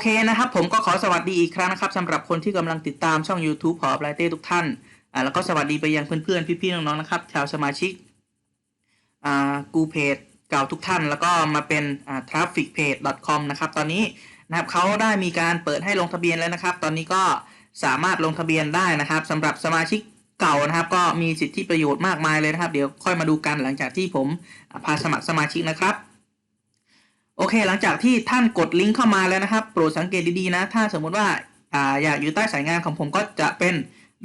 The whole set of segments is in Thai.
เคนะครับ ผมก็ขอสวัสดีอีกครั้งนะครับสำหรับคนที่กำลังติดตามช่อง YouTube ขอไลเต้ทุกท่านอ่าแล้วก็สวัสดีไปยังเพื่อนๆพี่ๆน้องๆนะครับชาวสมาชิกอ่ากูเพจเก่าทุกท่าน แล้วก็มาเป็นอ่า trafficpage.com นะครับตอนนี้นะครับเขาได้มีการเปิดให้ลงทะเบียนแล้วนะครับ ตอนนี้ก็สามารถลงทะเบียนได้นะครับสำหรับสมาชิกเก่านะครับ ก็มีสิทธิประโยชน์มากมายเลยนะครับ เดี๋ยวค่อยมาดูกันหลังจากที่ผมพาสมัครสมาชิกนะครับ โอเค หลังจากที่ท่านกดลิงก์เข้ามาแล้วนะครับ โปรดสังเกตดีๆนะ ถ้าสมมุติว่าอ่าอยากอยู่ใต้สายงานของผมก็จะเป็น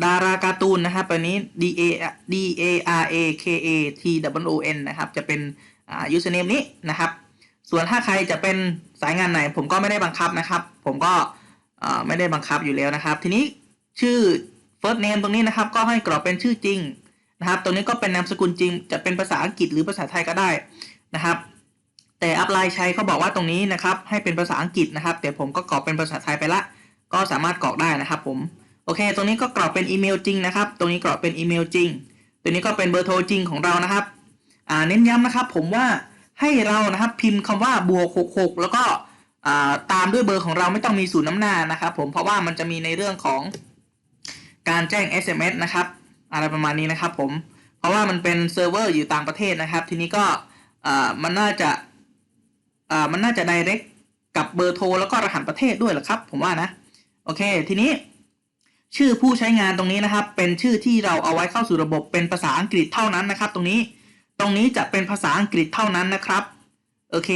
ดาราการ์ตูนนะครับอันนี้ D A D A R A K A T W O N นะครับ จะเป็นอ่า username นี้นะครับ ส่วนถ้าใครจะเป็นสายงานไหน ผมก็ไม่ได้บังคับนะครับ ผมก็อ่าไม่ได้บังคับอยู่แล้วนะครับ ทีนี้ชื่อ first name ตรงนี้นะครับ ก็ให้กรอกเป็นชื่อจริงนะครับ ตรงนี้ก็เป็นนามสกุลจริง จะเป็นภาษาอังกฤษหรือภาษาไทยก็ได้นะครับ แต่อัพไลน์ใช้เขาบอกว่าตรงนี้นะครับ ให้เป็นภาษาอังกฤษนะครับ แต่ผมก็กรอกเป็นภาษาไทยไปละ ก็สามารถกรอกได้นะครับผม โอเค ตรงนี้ก็กรอกเป็นอีเมลจริงนะครับ ตรงนี้กรอกเป็นอีเมลจริง ตัวนี้ก็เป็นเบอร์โทรจริงของเรานะครับ อ่า เน้นย้ำนะครับ ผมว่าให้เรานะครับพิมพ์คำว่าบวก66 แล้วก็ตามด้วยเบอร์ของเราไม่ต้องมีศูนย์น้ำหน้านะครับ ผมเพราะว่ามันจะมีในเรื่องของการแจ้ง SMS นะครับ อะไรประมาณนี้นะครับ ผมเพราะว่ามันเป็นเซิร์ฟเวอร์อยู่ต่างประเทศนะครับ ทีนี้ก็มันน่าจะ อ่ามันน่าจะ direct กับเบอร์โทรแล้วก็รหัสประเทศด้วยหรอครับ ผมว่านะ โอเค ทีนี้ ชื่อผู้ใช้งานตรงนี้นะครับ เป็นชื่อที่เราเอาไว้เข้าสู่ระบบเป็นภาษาอังกฤษเท่านั้นนะครับ ตรงนี้ ตรงนี้จะเป็นภาษาอังกฤษเท่านั้นนะครับ โอเค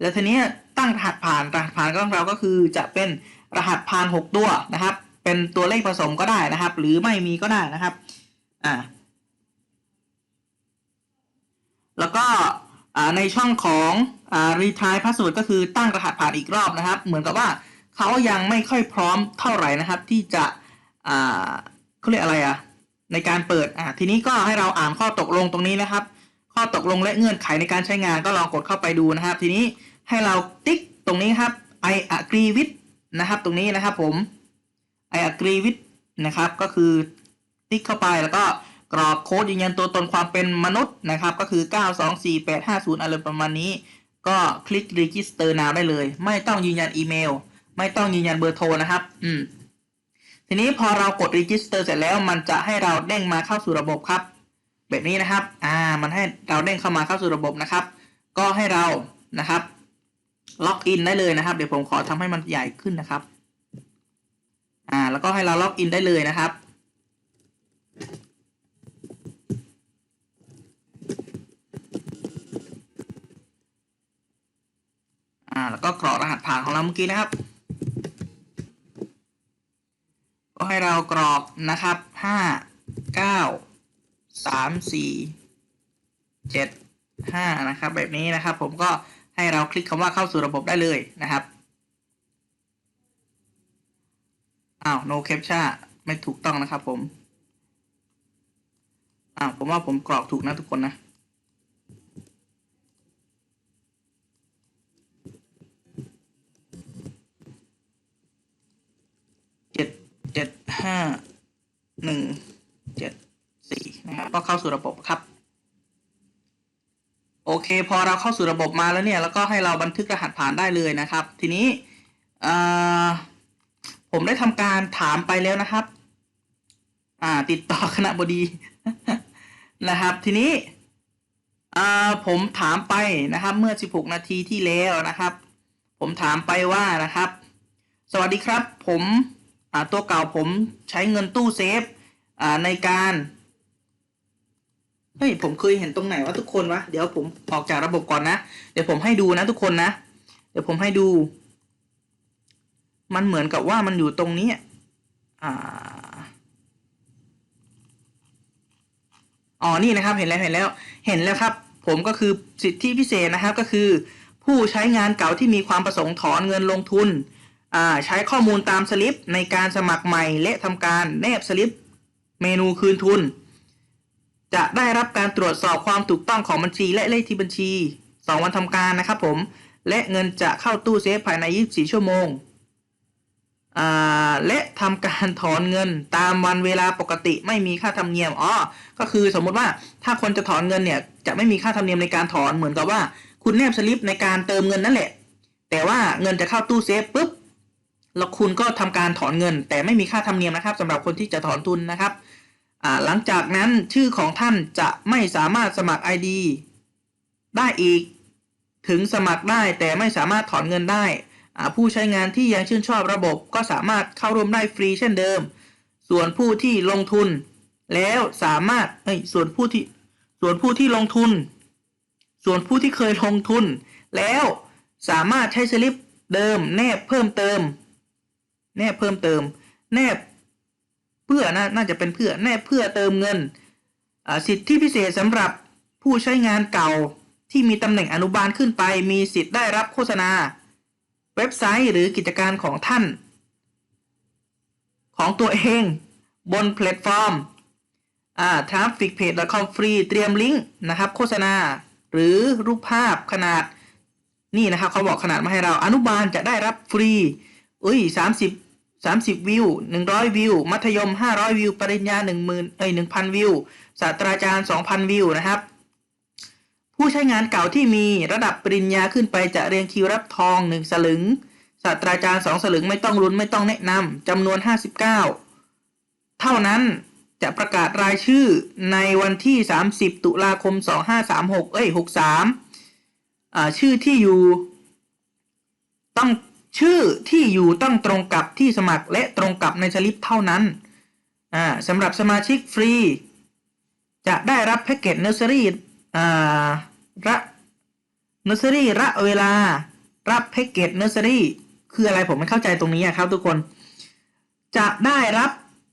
แล้วทีนี้ตั้งรหัสผ่านรหัสผ่านของเราก็คือจะเป็นรหัสผ่าน 6 ตัวนะครับ เป็นตัวเลขผสมก็ได้นะครับ หรือไม่มีก็ได้นะครับ อ่า แล้วก็ ในช่องของอ่า retry password ก็คือตั้งรหัสผ่านอีกรอบนะครับ เหมือนกับว่าเขายังไม่ค่อยพร้อมเท่าไหร่นะครับ ที่จะเขาเรียกอะไรอะในการเปิดอ่าทีนี้ก็ให้เราอ่านข้อตกลงตรงนี้นะครับ ข้อตกลงและเงื่อนไขในการใช้งานก็ลองกดเข้าไปดูนะครับ ทีนี้ให้เราติ๊กตรงนี้ครับ I agree with นะครับ ตรงนี้นะครับผม I agree with นะครับ ก็คือติ๊กเข้าไปแล้วก็ กรอกโค้ดยืนยันตัวตนความเป็นมนุษย์นะครับ ก็คือ 924850 อะไรประมาณนี้ ก็คลิก register now ได้เลย ไม่ต้องยืนยันอีเมล ไม่ต้องยืนยันเบอร์โทรนะครับ อืม ทีนี้พอเรากด register เสร็จแล้ว มันจะให้เราเด้งมาเข้าสู่ระบบครับ แบบนี้นะครับ อ่า มันให้เราเด้งเข้ามาเข้าสู่ระบบนะครับ ก็ให้เรานะครับ ล็อกอินได้เลยนะครับ เดี๋ยวผมขอทำให้มันใหญ่ขึ้นนะครับ อ่า แล้วก็ให้เราล็อกอินได้เลยนะครับ อ่า แล้วก็กรอกรหัสผ่านของเราเมื่อกี้นะครับ ก็ให้เรากรอกนะครับห้าเก้าสามสี่เจ็ดห้านะครับ แบบนี้นะครับ ผมก็ให้เราคลิกคำว่าเข้าสู่ระบบได้เลยนะครับอ้าว no captcha ไม่ถูกต้องนะครับผมอ้าวผมว่าผมกรอกถูกนะทุกคนนะ ห้าหนึ่งเจ็ดสี่นะครับก็เข้าสู่ระบบครับ โอเค พอเราเข้าสู่ระบบมาแล้วเนี่ย แล้วก็ให้เราบันทึกรหัสผ่านได้เลยนะครับ ทีนี้ผมได้ทำการถามไปแล้วนะครับ อ่า ติดต่อคณะบดีนะครับ ทีนี้ผมถามไปนะครับ เมื่อ 16 นาทีที่แล้วนะครับ ผมถามไปว่านะครับ สวัสดีครับ ผม ตัวเก่าผมใช้เงินตู้เซฟในการเฮ้ยผมเคยเห็นตรงไหนวะทุกคนวะเดี๋ยวผมออกจากระบบก่อนนะ เดี๋ยวผมให้ดูนะทุกคนนะ เดี๋ยวผมให้ดู มันเหมือนกับว่ามันอยู่ตรงนี้อ่าอ๋อนี่นะครับเห็นแล้วเห็นแล้วเห็นแล้วครับ ผมก็คือสิทธิพิเศษนะครับก็คือ ผู้ใช้งานเก่าที่มีความประสงค์ถอนเงินลงทุน ใช้ข้อมูลตามสลิปในการสมัครใหม่และทำการแนบสลิปเมนูคืนทุน จะได้รับการตรวจสอบความถูกต้องของบัญชีและเลขที่บัญชี 2 วันทำการนะครับผม และเงินจะเข้าตู้เซฟภายใน 24 ชั่วโมง และทำการถอนเงินตามวันเวลาปกติไม่มีค่าธรรมเนียม อ๋อ ก็คือสมมติว่าถ้าคนจะถอนเงินเนี่ยจะไม่มีค่าธรรมเนียมในการถอนเหมือนกับว่า คุณแนบสลิปในการเติมเงินนั่นแหละ แต่ว่าเงินจะเข้าตู้เซฟปุ๊บ แล้วคุณก็ทำการถอนเงิน แต่ไม่มีค่าธรรมเนียมนะครับสำหรับคนที่จะถอนทุนนะครับหลังจากนั้นชื่อของท่านจะไม่สามารถสมัคร ID ได้อีก ถึงสมัครได้แต่ไม่สามารถถอนเงินได้ ผู้ใช้งานที่ยังชื่นชอบระบบก็สามารถเข้าร่วมได้ฟรีเช่นเดิม ส่วนผู้ที่ลงทุน แล้วสามารถเอ้ยส่วนผู้ที่ส่วนผู้ที่ลงทุน ส่วนผู้ที่เคยลงทุน แล้วสามารถใช้สลิปเดิมแนบเพิ่มเติม แนบเพิ่มเติม แนบเพื่อนะน่าจะเป็นเพื่อแนบเพื่อเติมเงินสิทธิพิเศษสำหรับผู้ใช้งานเก่าที่มีตำแหน่งอนุบาลขึ้นไป มีสิทธิ์ได้รับโฆษณา เว็บไซต์หรือกิจการของท่าน ของตัวเองบนแพลตฟอร์มอ่า trafficpage.com ฟรีเตรียมลิงก์นะครับ โฆษณา หรือรูปภาพขนาด นี่นะครับเขาบอกขนาดมาให้เราอนุบาลจะได้รับฟรีเอ้ยสามสิบสามสิบวิวหนึ่งร้อยวิว มัธยมห้าร้อยวิว ปริญญาหนึ่งหมื่นเอ้ยหนึ่งพันวิว ศาสตราจารย์สองพันวิวนะครับ ผู้ใช้งานเก่าที่มีระดับปริญญาขึ้นไปจะเรียงคิวรับทองหนึ่งสลึง ศาสตราจารย์สองสลึงไม่ต้องรุนไม่ต้องแนะนำจำนวนห้าสิบเก้าเท่านั้นจะประกาศรายชื่อในวันที่ 30 ตุลาคม 2536 เอ้ย 63 อ่า ชื่อที่อยู่ต้อง ชื่อที่อยู่ต้องตรงกับที่สมัครและตรงกับในสลิปเท่านั้นอ่าสำหรับสมาชิกฟรี จะได้รับแพ็กเกจเนอร์เซอรี่อ่าระเนอร์เซอรี่ระเวลารับแพ็กเกจเนอร์เซอรี่คืออะไรผมไม่เข้าใจตรงนี้อะครับทุกคน จะได้รับ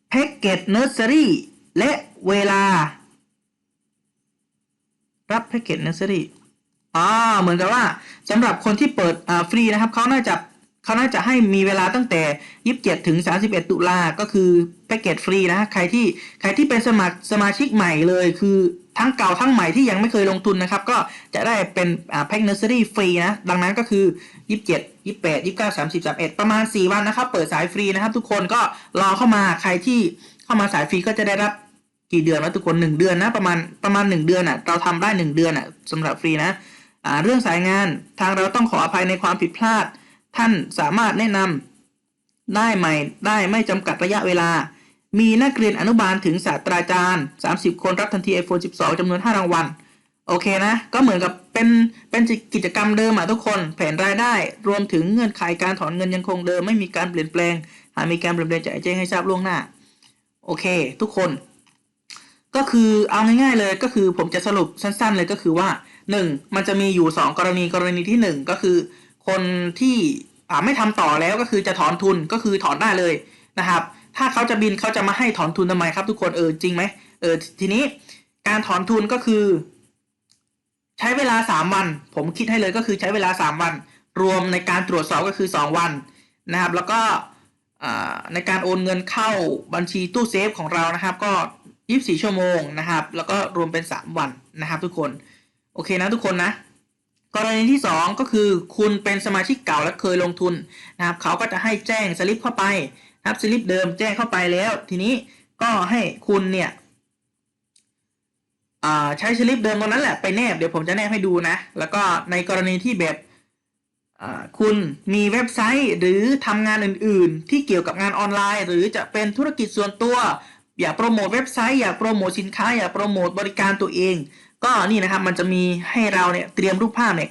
แพ็กเกจเนอร์เซอรี่และเวลา รับแพ็กเกจเนอร์เซอรี่อ่าเหมือนกับว่าสำหรับคนที่เปิดอ่าฟรีนะครับเขาน่าจะ เขาน่าจะให้มีเวลาตั้งแต่ 27 ถึง 31 ตุลาก็คือแพ็กเกจฟรีนะ ใครที่ใครที่เป็นสมัครสมาชิกใหม่เลย คือทั้งเก่าทั้งใหม่ที่ยังไม่เคยลงทุนนะครับ ก็จะได้เป็นแพ็กเนอร์เซอรี่ฟรีนะ ดังนั้นก็คือ 27 28 29 30 31 ประมาณ 4 วันนะครับ เปิดสายฟรีนะครับ ทุกคนก็รอเข้ามาใครที่เข้ามาสายฟรีก็จะได้รับกี่เดือนนะทุกคนหนึ่งเดือนนะประมาณประมาณหนึ่งเดือนอะเราทำได้หนึ่งเดือนอะสำหรับฟรีนะอ่าเรื่องสายงานทางเราต้องขออภัยในความผิดพลาด ท่านสามารถแนะนำได้ใหม่ได้ไม่จำกัดระยะเวลา มีนักเรียนอนุบาลถึงศาสตราจารย์ 30 คนรับทันที iPhone 12จำนวน 5 รางวัล โอเคนะ ก็เหมือนกับเป็นเป็นกิจกรรมเดิมอะทุกคน แผนรายได้ รวมถึงเงื่อนไขการถอนเงินยังคงเดิม ไม่มีการเปลี่ยนแปลง หากมีการเปลี่ยนแปลงจะแจ้งให้ทราบล่วงหน้า โอเค ทุกคน ก็คือเอาง่าย ๆ เลยก็คือผมจะสรุปสั้น ๆ เลยก็คือว่าหนึ่งมันจะมีอยู่สองกรณีกรณีที่หนึ่งก็คือ คนที่ไม่ทำต่อแล้วก็คือจะถอนทุนก็คือถอนได้เลยนะครับ ถ้าเขาจะบินเขาจะมาให้ถอนทุนทำไมครับ ทุกคนเออจริงไหมเออทีนี้การถอนทุนก็คือ ใช้เวลาสามวัน ผมคิดให้เลยก็คือใช้เวลาสามวัน รวมในการตรวจสอบก็คือสองวันนะครับ แล้วก็ในการโอนเงินเข้าบัญชีตู้เซฟของเรานะครับ ก็ 24 ชั่วโมงนะครับ แล้วก็รวมเป็น 3 วันนะครับ ทุกคน โอเคนะทุกคนนะ กรณีที่ 2 ก็คือคุณเป็นสมาชิกเก่าและเคยลงทุนนะครับเขาก็จะให้แจ้งสลิปเข้าไปนะครับสลิปเดิมแจ้งเข้าไปแล้ว ทีนี้ก็ให้คุณเนี่ยใช้สลิปเดิมตรงนั้นแหละไปแนบเดี๋ยวผมจะแนบให้ดูนะ แล้วก็ในกรณีที่แบบคุณมีเว็บไซต์หรือทำงานอื่น ๆ ที่เกี่ยวกับงานออนไลน์ หรือจะเป็นธุรกิจส่วนตัว อย่าโปรโมทเว็บไซต์อย่าโปรโมทสินค้าอยาโปรโมทบริการตัวเอง ก็นี่นะครับมันจะมีให้เราเนี่ยเตรียมรูปภาพเนี่ย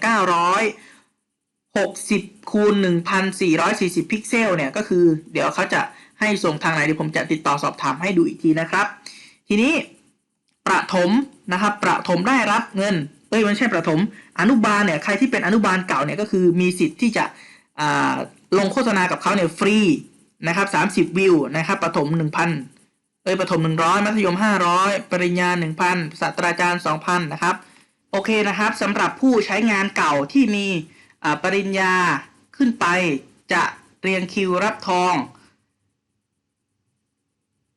960คูณ1440พิกเซลเนี่ยก็คือเดี๋ยวเขาจะให้ส่งทางไหนเดี๋ยวผมจะติดต่อสอบถามให้ดูอีกทีนะครับ ทีนี้ประถมนะครับประถมได้รับเงินเอ้ยมันไม่ใช่ประถม อนุบาลเนี่ยใครที่เป็นอนุบาลเก่าเนี่ยก็คือมีสิทธิ์ที่จะลงโฆษณากับเขาเนี่ยฟรีนะครับ30 วิวนะครับประถม1,000 เอ้ยประถม 100 มัธยม 500 ปริญญา 1,000ศาสตราจารย์ 2,000 นะครับ โอเคนะครับสำหรับผู้ใช้งานเก่าที่มีอ่าปริญญาขึ้นไปจะเรียงคิวรับทอง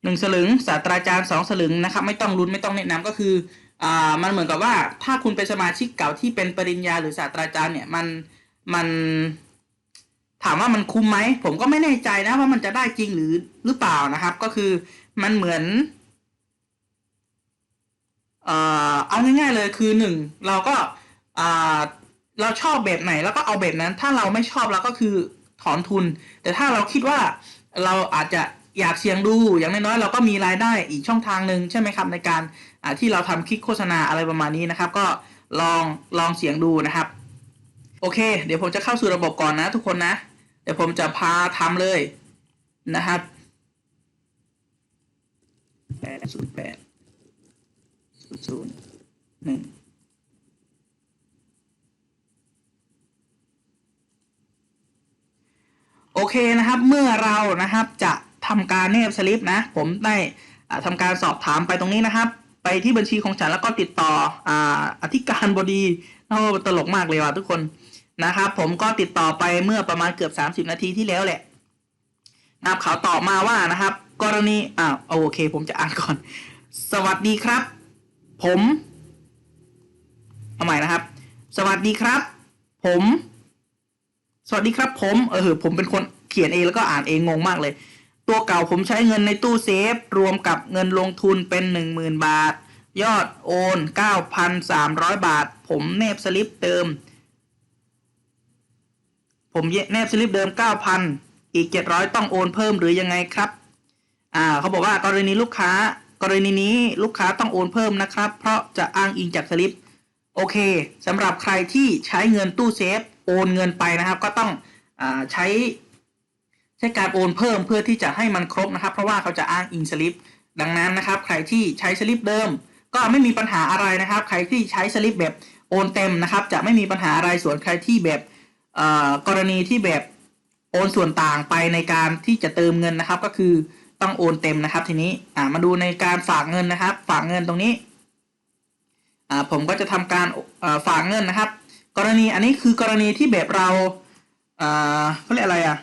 หนึ่งสลึงศาสตราจารย์สองสลึงนะครับ ไม่ต้องรุ้นไม่ต้องแนะนำก็คืออ่ามันเหมือนกับว่าถ้าคุณเป็นสมาชิกเก่าที่เป็นปริญญาหรือศาสตราจารย์เนี่ยมันมัน ถามว่ามันคุ้มไหมผมก็ไม่แน่ใจนะว่ามันจะได้จริงหรือหรือเปล่านะครับ ก็คือมันเหมือน เอ่อเอาง่ายๆเลยคือหนึ่งเราก็อ่าเราชอบแบบไหนแล้วก็เอาแบบนั้น ถ้าเราไม่ชอบเราก็คือถอนทุน แต่ถ้าเราคิดว่าเราอาจจะอยากเสี่ยงดูอย่างน้อยๆเราก็มีรายได้อีกช่องทางหนึ่งใช่ไหมครับในการที่เราทำคลิกโฆษณาอะไรประมาณนี้นะครับ ก็ลองลองเสี่ยงดูนะครับ โอเค เดี๋ยวผมจะเข้าสู่ระบบก่อนนะทุกคนนะ เดี๋ยวผมจะพาทำเลยนะครับแปดศูนย์แปดศูนย์ศูนย์หนึ่งโอเคนะครับเมื่อเรานะครับจะทำการเนบสลิปนะ ผมได้อ่าทำการสอบถามไปตรงนี้นะครับ ไปที่บัญชีของฉันแล้วก็ติดต่อออธิการบดีโอ้ตลกมากเลยว่ะทุกคน นะครับ ผมก็ติดต่อไปเมื่อประมาณเกือบ 30 นาทีที่แล้วแหละนะครับเขาตอบมาว่านะครับ กรณีอ่าโอเค ผมจะอ่านก่อน สวัสดีครับ ผมเอาใหม่นะครับ สวัสดีครับ ผม สวัสดีครับ ผมเออผมเป็นคนเขียนเองแล้วก็อ่านเองงงมากเลย ตัวเก่าผมใช้เงินในตู้เซฟ รวมกับเงินลงทุนเป็นหนึ่งหมื่นบาท ยอดโอนเก้าพันสามร้อยบาท ผมแนบสลิปเดิม ผมแนบสลิปเดิมเก้าพันอีกเจ็ดร้อยต้องโอนเพิ่มหรือยังไงครับ อ่าเขาบอกว่ากรณีลูกค้ากรณีนี้ลูกค้าต้องโอนเพิ่มนะครับ เพราะจะอ้างอิงจากสลิป โอเคสำหรับใครที่ใช้เงินตู้เซฟโอนเงินไปนะครับ ก็ต้องอใช้ใช้การโอนเพิ่มเพื่อที่จะให้มันครบนะครับ เพราะว่าเขาจะอ้างอิงสลิป ดังนั้นนะครับ ใครที่ใช้สลิปเดิม ก็ไม่มีปัญหาอะไรนะครับ ใครที่ใช้สลิปแบบโอนเต็มนะครับ จะไม่มีปัญหาอะไรส่วนใครที่แบบ กรณีที่แบบโอนส่วนต่างไปในการที่จะเติมเงินนะครับ ก็คือต้องโอนเต็มนะครับ ทีนี้อ่ามาดูในการฝากเงินนะครับ ฝากเงินตรงนี้อ่าผมก็จะทำการฝากเงินนะครับ กรณีอันนี้คือกรณีที่แบบเราอ่าเขาเรียกอะไรอะ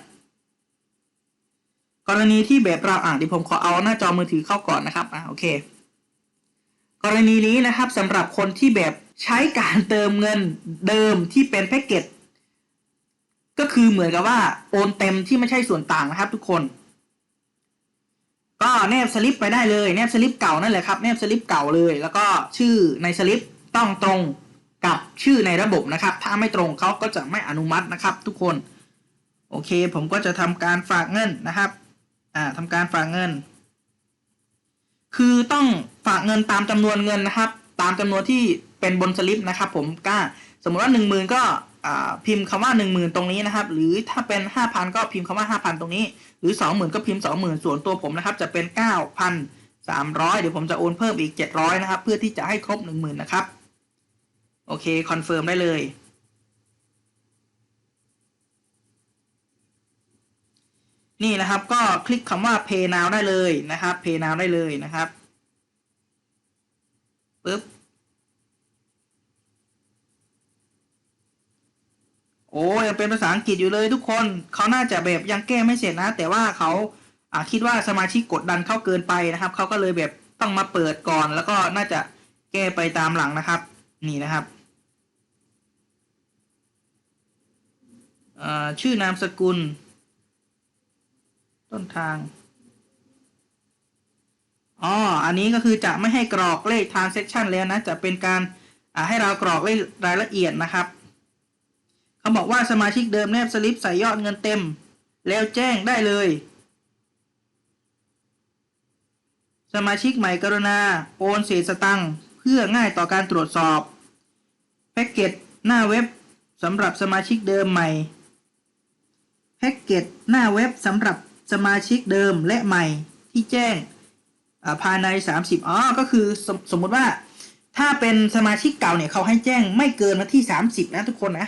กรณีที่แบบเราอ่าเดี๋ยวผมขอเอาหน้าจอมือถือเข้าก่อนนะครับอ่าโอเค กรณีนี้นะครับสำหรับคนที่แบบใช้การเติมเงินเดิมที่เป็นแพ็กเกจ ก็คือเหมือนกับว่าโอนเต็มที่ไม่ใช่ส่วนต่างนะครับ ทุกคน ก็แนบสลิปไปได้เลยแนบสลิปเก่านั่นแหละครับแนบสลิปเก่าเลย แล้วก็ชื่อในสลิปต้องตรงกับชื่อในระบบนะครับ ถ้าไม่ตรงเขาก็จะไม่อนุมัตินะครับ ทุกคน โอเค ผมก็จะทำการฝากเงินนะครับ อ่าทำการฝากเงิน คือต้องฝากเงินตามจำนวนเงินนะครับ ตามจำนวนที่เป็นบนสลิปนะครับ ผมก็สมมติว่าหนึ่งหมื่นก็ พิมพ์คำว่าหนึ่งหมื่นตรงนี้นะครับ หรือถ้าเป็นห้าพันก็พิมพ์คำว่าห้าพันตรงนี้ หรือสองหมื่นก็พิมพ์สองหมื่นส่วนตัวผมนะครับ จะเป็นเก้าพันสามร้อยเดี๋ยวผมจะโอนเพิ่มอีกเจ็ดร้อยนะครับ เพื่อที่จะให้ครบหนึ่งหมื่นนะครับ โอเค คอนเฟิร์มได้เลย นี่นะครับก็คลิกคำว่า Pay Now ได้เลยนะครับ Pay Now ได้เลยนะครับปึ๊บ โอ้ยังเป็นภาษาอังกฤษอยู่เลยทุกคนเขาน่าจะแบบยังแก้ไม่เสร็จนะ แต่ว่าเขาอ่าคิดว่าสมาชิกกดดันเข้าเกินไปนะครับเขาก็เลยแบบต้องมาเปิดก่อน แล้วก็น่าจะแก้ไปตามหลังนะครับ นี่นะครับอชื่อนามสกุล ต้นทางอ๋ออันนี้ก็คือจะไม่ให้กรอกเลข transaction แล้วนะ จะเป็นการให้เรากรอกเลขรายละเอียดนะครับ เขาบอกว่าสมาชิกเดิมแนบสลิปใส่ยอดเงินเต็ม แล้วแจ้งได้เลย สมาชิกใหม่กรุณา โอนเศษสตังค์เพื่อง่ายต่อการตรวจสอบ แพ็กเกจหน้าเว็บสำหรับสมาชิกเดิมใหม่ แพ็กเกจหน้าเว็บสำหรับสมาชิกเดิมและใหม่ที่แจ้งภายใน 30อ๋อก็คือสมสมมติว่าถ้าเป็นสมาชิกเก่าเนี่ยเขาให้แจ้งไม่เกินวันที่ 30 นะทุกคนนะ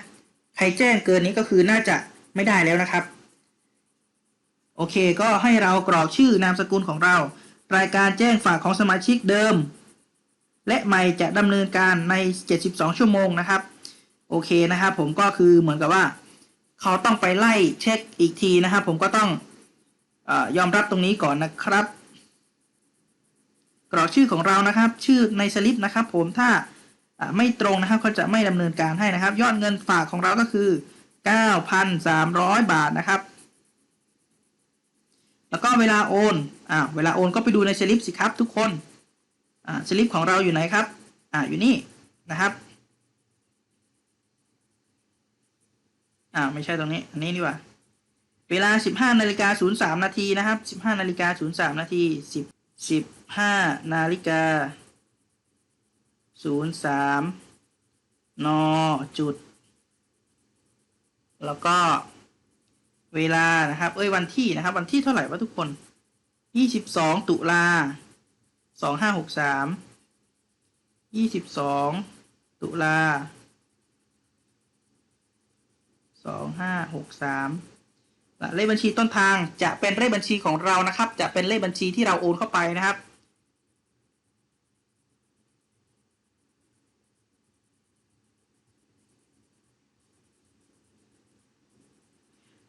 ใครแจ้งเกินนี้ก็คือน่าจะไม่ได้แล้วนะครับ โอเคก็ให้เรากรอกชื่อนามสกุลของเรา รายการแจ้งฝากของสมาชิกเดิม และใหม่จะดำเนินการใน 72 ชั่วโมงนะครับ โอเคนะครับผมก็คือเหมือนกับว่า เขาต้องไปไล่เช็คอีกทีนะครับ ผมก็ต้องอยอมรับตรงนี้ก่อนนะครับ กรอกชื่อของเรานะครับ ชื่อในสลิปนะครับ ผมถ้า ไม่ตรงนะครับเขาจะไม่ดำเนินการให้นะครับ ยอดเงินฝากของเราก็คือ 9,300 บาทนะครับ แล้วก็เวลาโอนอ่าเวลาโอนก็ไปดูในสลิปสิครับทุกคนอ่าสลิปของเราอยู่ไหนครับอ่าอยู่นี่นะครับอ่าไม่ใช่ตรงนี้อันนี้ดีกว่า เวลา 15นาฬิกา03นาทีนะครับ 15นาฬิกา03นาที10 15นาฬิกา 03นย์สามนจุด แล้วก็เวลานะครับ เอ้ยวันที่นะครับ วันที่เท่าไหร่วะทุกคน22ตุลา2563 22ตุลา2563และเลขบัญชีต้นทางจะเป็นเลขบัญชีของเรานะครับ จะเป็นเลขบัญชีที่เราโอนเข้าไปนะครับ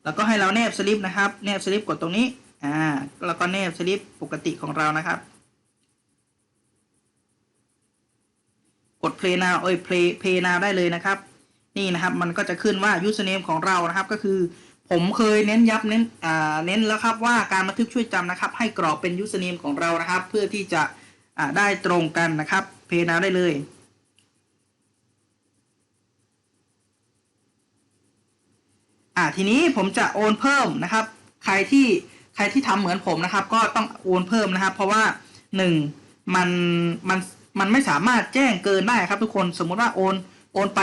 แล้วก็ให้เราแนบสลิปนะครับ แนบสลิปกดตรงนี้อ่าแล้วก็แนบสลิปปกติของเรานะครับ กด play now เอ้ย play play now ได้เลยนะครับ นี่นะครับมันก็จะขึ้นว่า username ของเรานะครับก็คือผมเคยเน้นย้ำเน้นอ่าเน้นแล้วครับว่าการบันทึกช่วยจำนะครับ ให้กรอกเป็น username ของเรานะครับ เพื่อที่จะอ่าได้ตรงกันนะครับ play now ได้เลย อ่าทีนี้ผมจะโอนเพิ่มนะครับ ใครที่ใครที่ทำเหมือนผมนะครับ ก็ต้องโอนเพิ่มนะครับ เพราะว่าหนึ่งมันมันมันไม่สามารถแจ้งเกินได้ครับ ทุกคนสมมุติว่าโอนโอนไป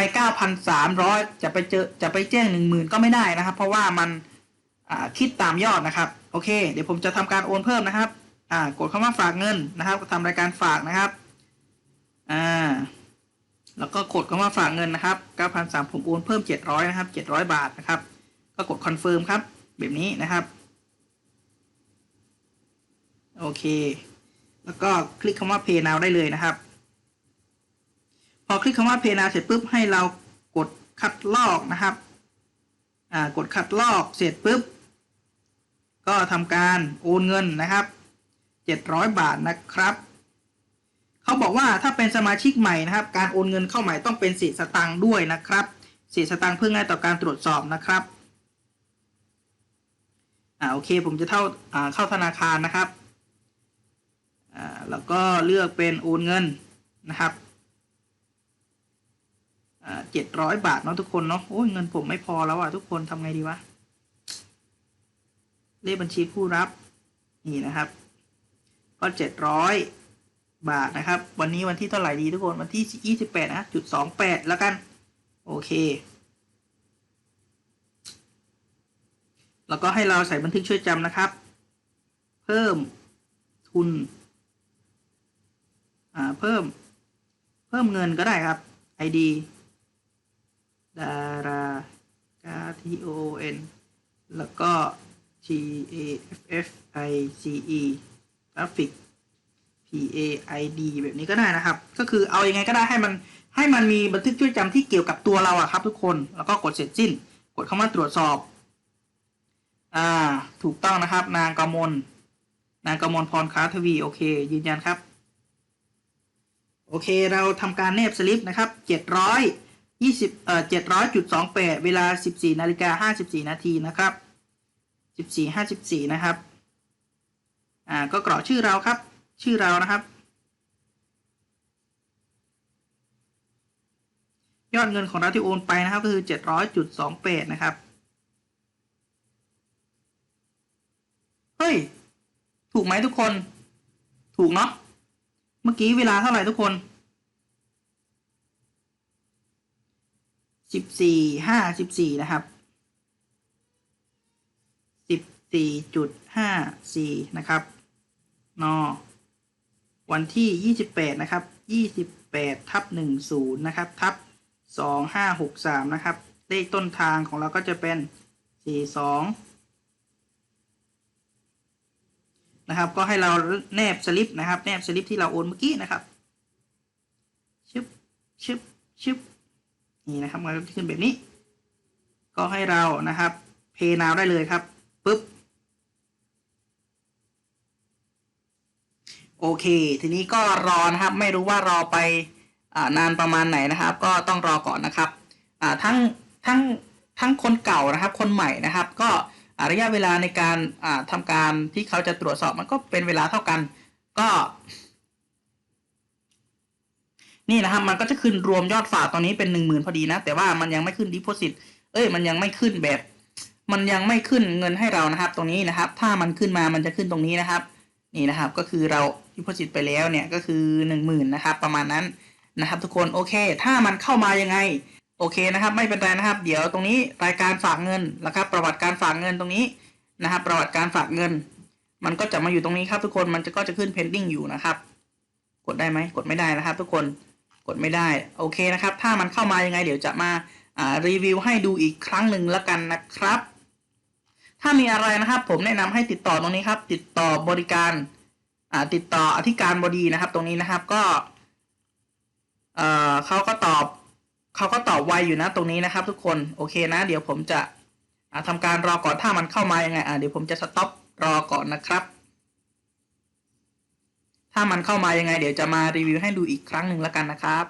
9,300 จะไปเจอจะไปแจ้ง 10,000 ก็ไม่ได้นะครับ เพราะว่ามันคิดตามยอดนะครับ โอเค เดี๋ยวผมจะทำการโอนเพิ่มนะครับอ่ากดคำว่าฝากเงินนะครับทำรายการฝากนะครับอ่าแล้วก็กดคำว่าฝากเงินนะครับ 9,300 ผมโอนเพิ่ม 700 นะครับ 700 บาทนะครับ ก็กดคอนเฟิร์มครับ แบบนี้นะครับ โอเค แล้วก็คลิกคำว่า Pay Now ได้เลยนะครับ พอคลิกคำว่า Pay Now เสร็จปุ๊บให้เรากดคัดลอกนะครับ อ่ากดคัดลอกเสร็จปุ๊บ ก็ทำการโอนเงินนะครับ 700 บาทนะครับเขาบอกว่าถ้าเป็นสมาชิกใหม่นะครับ การโอนเงินเข้าใหม่ต้องเป็นสีสตางค์ด้วยนะครับสีสตางค์เพื่อง่ายต่อการตรวจสอบนะครับ อ่าโอเคผมจะเท่าอ่าเข้าธนาคารนะครับอ่าแล้วก็เลือกเป็นโอนเงินนะครับอ่าเจ็ดร้อยบาทเนาะทุกคนเนาะโอ้ยเงินผมไม่พอแล้วอะทุกคนทำไงดีวะเลขบัญชีผู้รับนี่นะครับ ก็เจ็ดร้อยบาทนะครับ วันนี้วันที่เท่าไหร่ดีทุกคนวันที่ยี่สิบแปดนะจุดสองแปดแล้วกัน โอเค แล้วก็ให้เราใส่บันทึกช่วยจำนะครับ เพิ่มทุน อ่า เพิ่ม เพิ่มเงินก็ได้ครับ ID ดารากา T O N แล้วก็ G A F F I C E กราฟิก P A I D แบบนี้ก็ได้นะครับ ก็คือเอาอยัางไงก็ได้ให้มันให้มันมีบันทึกช่วยจำที่เกี่ยวกับตัวเราอะครับทุกคน แล้วก็กดเสร็จสิ้น กดคำว่าตรวจสอบ อ่า ถูกต้องนะครับ นางกมล นางกมลพรค้าทวี โอเค ยืนยันครับ โอเค เราทำการแนบสลิปนะครับเจ็ดร้อยยี่สิบเอ่อเจ็ดร้อยจุดสองแปดเวลาสิบสี่นาฬิกาห้าสิบสี่นาทีนะครับสิบสี่ห้าสิบสี่นะครับ อ่า ก็กรอกชื่อเราครับ ชื่อเรานะครับ ยอดเงินของเราที่โอนไปนะครับ ก็คือเจ็ดร้อยจุดสองแปดนะครับ เฮ้ย ถูกไหมทุกคน ถูกเนาะ เมื่อกี้เวลาเท่าไหร่ทุกคนสิบสี่ห้าสิบสี่นะครับสิบสี่จุดห้าสี่นะครับนอวันที่ยี่สิบแปดนะครับยี่สิบแปดทับหนึ่งศูนย์นะครับ ทับสองห้าหกสามนะครับ เลขต้นทางของเราก็จะเป็นสี่สอง นะครับ ก็ให้เราแนบสลิปนะครับ แนบสลิปที่เราโอนเมื่อกี้นะครับชึบชึบชึบนี่นะครับมันก็ขึ้นแบบนี้ ก็ให้เรานะครับเพย์นาวได้เลยครับปุ๊บโอเค ทีนี้ก็รอนะครับไม่รู้ว่ารอไปอานานประมาณไหนนะครับ ก็ต้องรอก่อนนะครับทั้งทั้งทั้งคนเก่านะครับ คนใหม่นะครับ ก็ ระยะเวลาในการอ่าทำการที่เขาจะตรวจสอบมันก็เป็นเวลาเท่ากัน ก็ นี่นะครับมันก็จะขึ้นรวมยอดฝากตอนนี้เป็นหนึ่งหมื่นพอดีนะ แต่ว่ามันยังไม่ขึ้นดิโพสิตเอ้ยมันยังไม่ขึ้นแบบ มันยังไม่ขึ้นเงินให้เรานะครับ ตรงนี้นะครับ ถ้ามันขึ้นมามันจะขึ้นตรงนี้นะครับ นี่นะครับ ก็คือเรา deposit ไปแล้วเนี่ยก็คือหนึ่งหมื่นนะครับ ประมาณนั้นนะครับ ทุกคนโอเค ถ้ามันเข้ามายังไง โอเคนะครับไม่เป็นไรนะครับ เดี๋ยวตรงนี้รายการฝากเงินนะครับ ประวัติการฝากเงินตรงนี้นะครับ ประวัติการฝากเงิน มันก็จะมาอยู่ตรงนี้ครับทุกคนมันจะก็จะขึ้น pending อยู่นะครับ กดได้ไหมกดไม่ได้นะครับ ทุกคนกดไม่ได้โอเคนะครับ ถ้ามันเข้ามายังไง เดี๋ยวจะมาารีวิวให้ดูอีกครั้งหนึ่งแล้วกันนะครับ ถ้ามีอะไรนะครับ ผมแนะนำให้ติดต่อตรงนี้ครับ ติดต่อบริการาติดต่ออธิการบดีนะครับ ตรงนี้นะครับก็เขาก็ตอบ เขาก็ตอบไวอยู่นะตรงนี้นะครับ ทุกคนโอเคนะ เดี๋ยวผมจะทำทำการรอก่อนถ้ามันเข้ามายังไงอ่าเดี๋ยวผมจะสต็อปรอก่อนนะครับ ถ้ามันเข้ามายังไง เดี๋ยวจะมารีวิวให้ดูอีกครั้งหนึ่งแล้วกันนะครับ